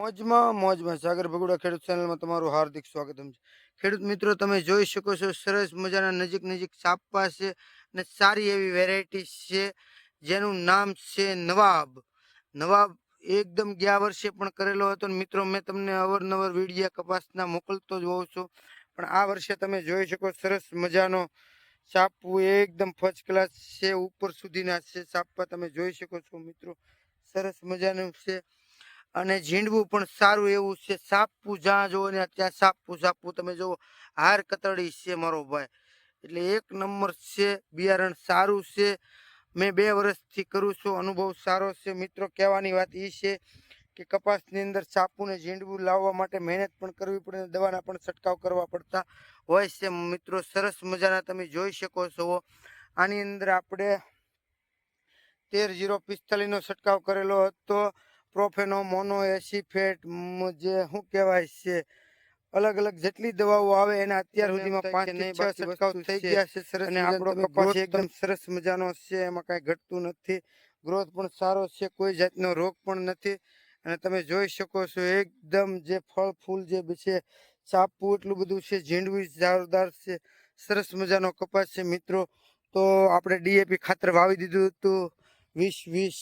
મોજમાં મોજમાં. સાગર ભગુડા ખેડૂત ચેનલમાં તમારું હાર્દિક સ્વાગતમ છે. ખેડૂત મિત્રો, તમે જોઈ શકો છો, સરસ મજાના નજીક નજીક સાપા છે અને સારી એવી વેરાયટી છે, જેનું નામ છે નવાબ. નવાબ એકદમ ગયા વર્ષે પણ કરેલો હતો મિત્રો, મેં તમને અવરનવર વીડિયા કપાસના મોકલતો જ હોઉં છું. પણ આ વર્ષે તમે જોઈ શકો સરસ મજાનો સાપુ એકદમ ફર્સ્ટ ક્લાસ છે, ઉપર સુધીના છે સાપા તમે જોઈ શકો છો મિત્રો. સરસ મજાનું છે. અને ઝીંડવું પણ સારું એવું છે. સાપ જ્યાં જુઓ ને ત્યાં સાપ સાપુ તમે જુઓ, હાર કતરડી છે મારો ભાઈ. એટલે એક નંબર છે, બિયારણ સારું છે. મેં બે વર્ષથી કરું છું, અનુભવ સારો છે. મિત્રો, કહેવાની વાત એ છે કે કપાસની અંદર સાપુને ઝીંડવું લાવવા માટે મહેનત પણ કરવી પડે દવાના પણ છંટકાવ કરવા પડતા હોય છે. મિત્રો, સરસ મજાના તમે જોઈ શકો છો. આની અંદર આપણે તેર જીરો પિસ્તાલીસનો છંટકાવ કરેલો હતો. પ્રોફેનો મોનો એસિફેટ જે શું કહેવાય છે? અલગ અલગ જેટલી દવાઓ આવે એના અત્યાર સુધીમાં પાંચથી છ છંટકાવ થઈ ગયા છે સરસ અને આપણો કપાસ એકદમ સરસ મજાનો છે એમાં કાંઈ ઘટતું નથી. ગ્રોથ પણ સારો છે કોઈ જાતનો રોગ પણ નથી. અને તમે જોઈ શકો છો એકદમ જે ફળ ફૂલ જે છે ચાપવું એટલું બધું છે ઝીંડવી જારદાર છે સરસ મજાનો કપાસ છે મિત્રો. તો આપણે ડીએપી ખાતર વાવી દીધું હતું. વીસ વીસ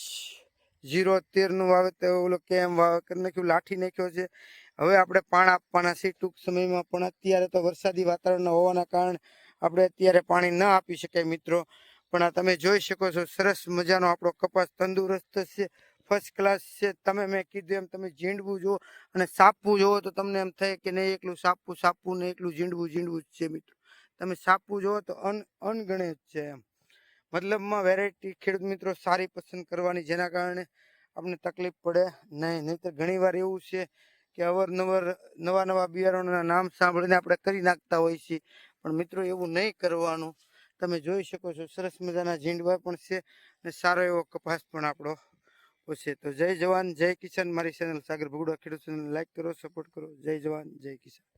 જીરો તેરનું વાવેતર ઓલો કેમ વાવે કરી નાખ્યું લાઠી નાખ્યો છે. હવે આપણે પાણ આપવાના છે, ટૂંક સમયમાં, પણ અત્યારે તો વરસાદી વાતાવરણ હોવાના કારણે આપણે અત્યારે પાણી ન આપી શકાય મિત્રો. પણ આ તમે જોઈ શકો છો, સરસ મજાનો આપણો કપાસ તંદુરસ્ત છે ફર્સ્ટ ક્લાસ છે. તમે મેં કીધું એમ, તમે ઝીંડવું જુઓ અને સાપવું જુઓ તો તમને એમ થાય કે નહીં, એકલું સાપવું સાપવું ને એકલું ઝીંડવું ઝીંડવું જ છે મિત્રો. તમે સાપવું જુઓ તો અન અનગણિત છે એમ. મતલબમાં વેરાયટી ખેડૂત મિત્રો સારી પસંદ કરવાની, જેના કારણે આપણને તકલીફ પડે નહીં. નહીંતર ઘણીવાર એવું છે કે અવારનવાર નવા નવા બિયારણોના નામ સાંભળીને આપણે કરી નાખતા હોઈએ છીએ. પણ મિત્રો એવું નહીં કરવાનું. તમે જોઈ શકો છો, સરસ મજાના ઝીંડવા પણ છે અને સારો એવો કપાસ પણ આપણો છે તો જય જવાન, જય કિસાન. મારી ચેનલ સાગર ભગુડા ખેડૂત ચેનલ લાઈક કરો સપોર્ટ કરો. જય જવાન, જય કિસાન.